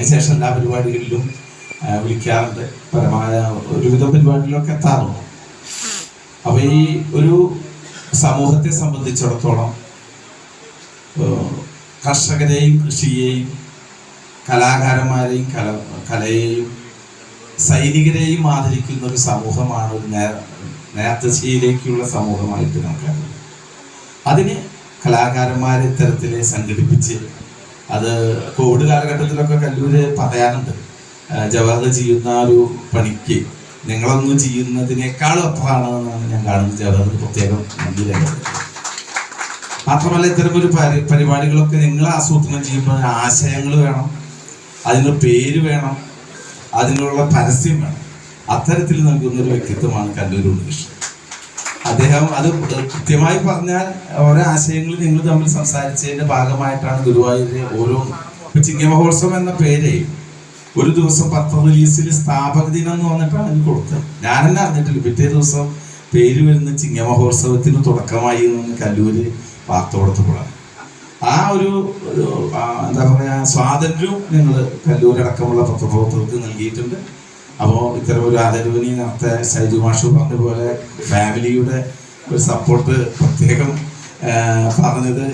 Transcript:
അതിനുശേഷം എല്ലാ പരിപാടികളിലും വിളിക്കാറുണ്ട്. പരമായ ഒരുവിധ പരിപാടികളിലൊക്കെ എത്താറുണ്ട്. അപ്പൊ ഈ ഒരു സമൂഹത്തെ സംബന്ധിച്ചിടത്തോളം കർഷകരെയും കൃഷിയെയും കലാകാരന്മാരെയും കല കലയെയും സൈനികരെയും ആദരിക്കുന്ന ഒരു സമൂഹമാണ് ഒരു നേർത്തശയിലേക്കുള്ള സമൂഹമായിട്ട് നമുക്കറിയാം. അതിന് കലാകാരന്മാരെ ഇത്തരത്തിൽ സംഘടിപ്പിച്ച് അത് കോവിഡ് കാലഘട്ടത്തിലൊക്കെ കല്ലൂര് പറയാനുണ്ട് ജവഹർ ചെയ്യുന്ന ഒരു പണിക്ക് നിങ്ങളൊന്നും ചെയ്യുന്നതിനേക്കാളും അപ്പുറമാണെന്നാണ് ഞാൻ കാണുന്നത്. ജവഹർ പ്രത്യേകം നന്ദി രേഖപ്പെടുത്തുന്നത് മാത്രമല്ല ഇത്തരം ഒരു പരി- പരിപാടികളൊക്കെ നിങ്ങൾ ആസൂത്രണം ചെയ്യുമ്പോൾ ആശയങ്ങൾ വേണം അതിന് പേര് വേണം അതിനുള്ള പരസ്യം വേണം. അത്തരത്തിൽ നൽകുന്ന ഒരു വ്യക്തിത്വമാണ് കല്ലൂർ ഉണ്ണികൃഷ്ണൻ. അദ്ദേഹം അത് കൃത്യമായി പറഞ്ഞാൽ ഓരോ ആശയങ്ങൾ നിങ്ങൾ തമ്മിൽ സംസാരിച്ചതിന്റെ ഭാഗമായിട്ടാണ് ഗുരുവായൂരിലെ ഓരോ ചിങ്ങ മഹോത്സവം എന്ന പേര്. ഒരു ദിവസം പത്ര റിലീസിൽ സ്ഥാപക ദിനം എന്ന് പറഞ്ഞിട്ടാണ് എനിക്ക് കൊടുത്തത്. ഞാൻ തന്നെ അറിഞ്ഞിട്ടില്ല. പിറ്റേ ദിവസം പേര് വരുന്ന ചിങ്ങമഹോത്സവത്തിന് തുടക്കമായി എന്ന് കല്ലൂര് വാർത്ത കൊടുത്തപ്പോഴാണ് ആ ഒരു എന്താ പറയാ സ്വാതന്ത്ര്യവും ഞങ്ങൾ കല്ലൂരടക്കമുള്ള പത്രപ്രവർത്തകർക്ക് നൽകിയിട്ടുണ്ട്. അപ്പോൾ ഇത്തരം ഒരു ആദരവിനി നേരത്തെ സൈജു മാഷു പറഞ്ഞതുപോലെ പോലെ ഫാമിലിയുടെ ഒരു സപ്പോർട്ട് പ്രത്യേകം പറഞ്ഞത്